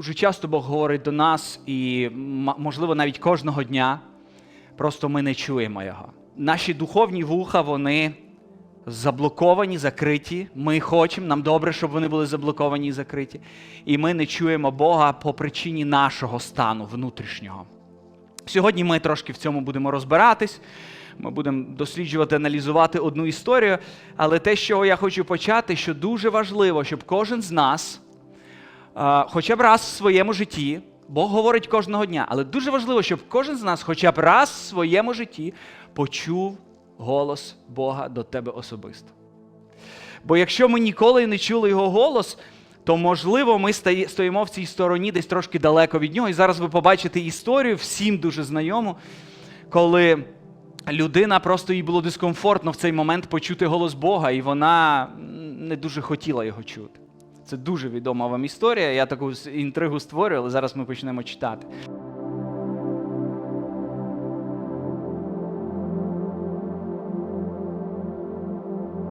Дуже часто Бог говорить до нас, і можливо навіть кожного дня. Просто ми не чуємо його. Наші духовні вуха, вони заблоковані, закриті. Ми хочемо, нам добре, щоб вони були заблоковані і закриті. І ми не чуємо Бога по причині нашого стану внутрішнього. Сьогодні ми трошки в цьому будемо розбиратись. Ми будемо досліджувати, аналізувати одну історію. Але те, з чого я хочу почати, що дуже важливо, щоб кожен з нас, хоча б раз в своєму житті, Бог говорить кожного дня, але дуже важливо, щоб кожен з нас, хоча б раз в своєму житті, почув голос Бога до тебе особисто. Бо якщо ми ніколи не чули його голос, то можливо ми стоїмо в цій стороні десь трошки далеко від нього. І зараз ви побачите історію, всім дуже знайому, коли людина просто їй було дискомфортно в цей момент почути голос Бога, і вона не дуже хотіла його чути. Це дуже відома вам історія. Я таку інтригу створюю, але зараз ми почнемо читати.